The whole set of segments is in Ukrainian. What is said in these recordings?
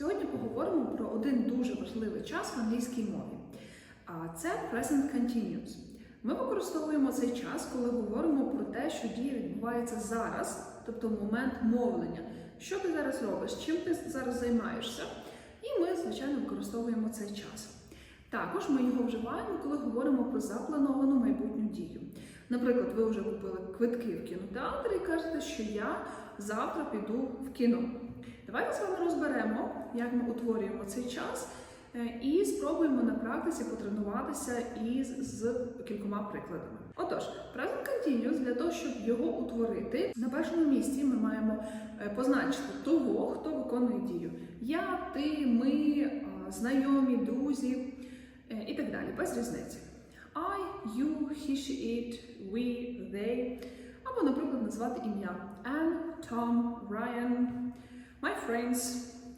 Сьогодні поговоримо про один дуже важливий час в англійській мові. А це present continuous. Ми використовуємо цей час, коли говоримо про те, що дія відбувається зараз, тобто момент мовлення. Що ти зараз робиш, чим ти зараз займаєшся? І ми, звичайно, використовуємо цей час. Також ми його вживаємо, коли говоримо про заплановану майбутню дію. Наприклад, ви вже купили квитки в кінотеатр і кажете, що я завтра піду в кіно. Давайте з вами розберемо, як ми утворюємо цей час, е, і спробуємо на практиці потренуватися із з кількома прикладами. Отож, present continuous для того, щоб його утворити, на першому місці ми маємо е, позначити того, хто виконує дію. Я, ти, ми, е, знайомі, друзі і так далі, без різниці. I, you, he, she, it, we, they. Або, наприклад, назвати ім'я Anne, Tom, Ryan, my friends,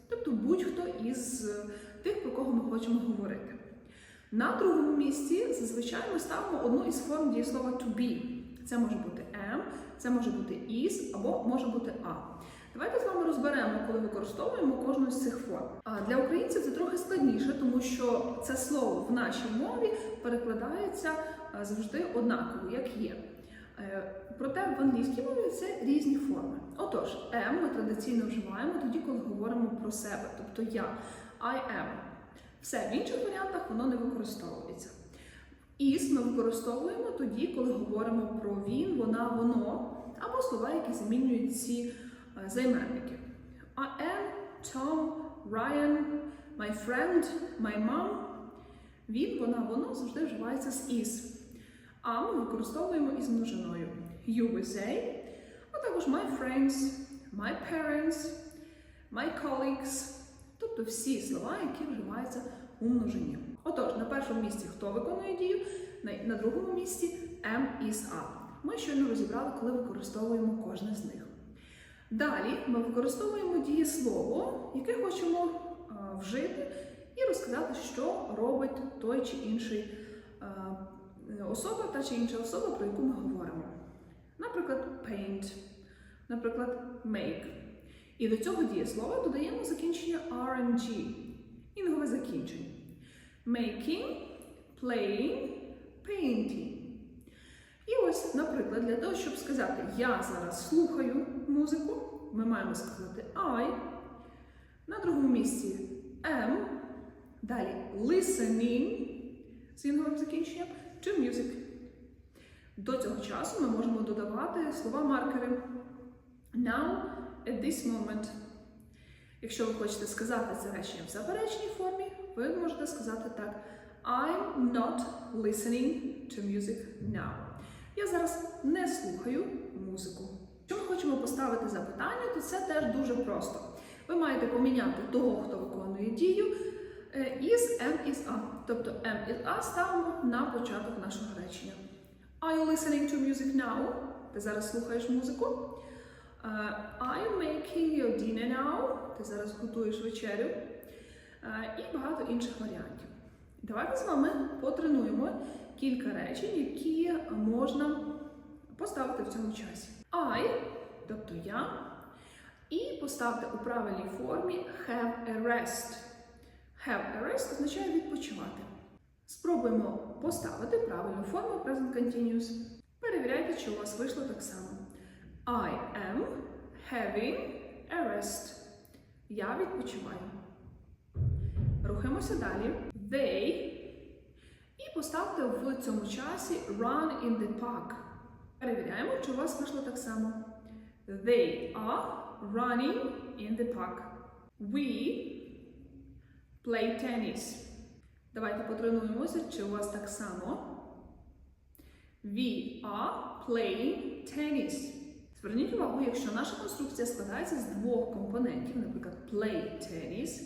тобто будь-хто із е, тих, про кого ми хочемо говорити. На другому місці зазвичай ми ставимо одну із форм дієслова to be. Це може бути am, це може бути is або може бути a. Давайте з вами розберемо, коли використовуємо кожну з цих форм. А для українців це трохи складніше, тому що це слово в нашій мові перекладається е, завжди однаково, як є. Е, Проте в англійській мові це різні форми. Отож, am ми традиційно вживаємо тоді, коли говоримо про себе, тобто я, I am. Все, в інших варіантах воно не використовується. Is ми використовуємо тоді, коли говоримо про він, вона, воно, або слова, які замінюють ці е, займенники. I am, Tom, Ryan, my friend, my mom. Він, вона, воно завжди вживається з is. А ми використовуємо із множиною. Say, а також my friends, my parents, my colleagues, тобто всі слова, які вживаються у множині. Отож, на першому місці хто виконує дію, на, другому місці am is a. Ми щойно розібрали, коли використовуємо кожне з них. Далі ми використовуємо дієслово, яке хочемо вжити, і розказати, що робить той чи інший особа, та чи інша особа, про яку ми говоримо. Наприклад, paint, наприклад, make. І до цього дієслова додаємо закінчення RNG, інгове закінчення. Making, playing, painting. І ось, наприклад, для того, щоб сказати я зараз слухаю музику, ми маємо сказати I. На другому місці am. Далі listening з інговим закінченням to music. До цього часу ми можемо додавати слова-маркери now, at this moment. Якщо ви хочете сказати це речення в заперечній формі, ви можете сказати так: I'm not listening to music now. Я зараз не слухаю музику. Якщо ми хочемо поставити запитання, то це теж дуже просто. Ви маєте поміняти того, хто виконує дію, із am is a. Тобто am is a ставимо на початок нашого речення. Are you listening to music now? Ти зараз слухаєш музику. Е, Are you making your dinner now? Ти зараз готуєш вечерю. Е, І багато інших варіантів. Давайте з вами потренуємо кілька речень, які можна поставити в цьому часі. I, тобто я, і поставте у правильній формі have a rest. Have a rest означає відпочивати. Спробуємо поставити правильну форму present continuous. Перевіряйте, чи у вас вийшло так само. I am having a rest. Я відпочиваю. Рухаємося далі. They. І поставте в цьому часі run in the park. Перевіряємо, чи у вас вийшло так само. They are running in the park. We play tennis. Давайте потренуємося, чи у вас так само. We are playing tennis. Зверніть увагу, якщо наша конструкція складається з двох компонентів, наприклад, play tennis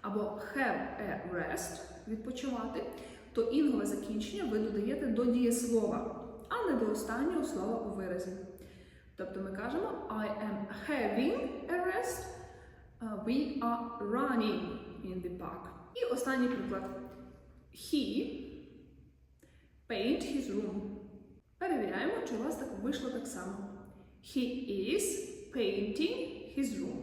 або have a rest відпочивати, то інгове закінчення ви додаєте до дієслова, а не до останнього слова у виразі. Тобто ми кажемо I am having a rest, we are running in the park. І останній приклад. He paint his room. Перевіряємо, чи у вас так вийшло так само. He is painting his room.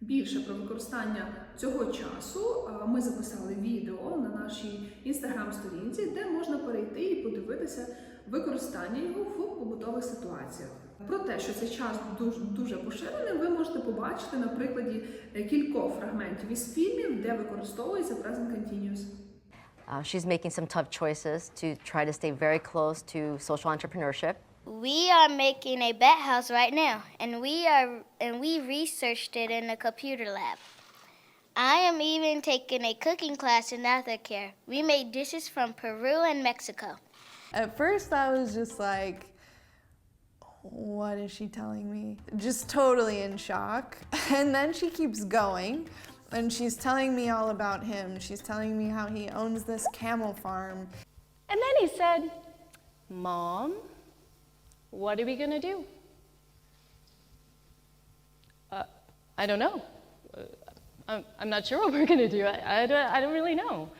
Більше про використання цього часу ми записали відео на нашій інстаграм-сторінці, де можна перейти і подивитися використання його в побутових ситуаціях. Про те, що цей час дуже дуже поширений, ви можете побачити на прикладі е, кількох фрагментів із фільмів, де використовується present continuous. Uh, she's making some tough choices to try to stay very close to social entrepreneurship. We are making a bat house right now, and we are and we researched it in a computer lab. I am even taking a cooking class in aftercare. We made dishes from Peru and Mexico. At first, I was just like, what is she telling me? Just totally in shock. And then she keeps going and she's telling me all about him. She's telling me how he owns this camel farm. And then he said, Mom, what are we going to do? Uh, I don't know. Uh, I'm, not sure what we're going to do. I, I, don't- I don't really know.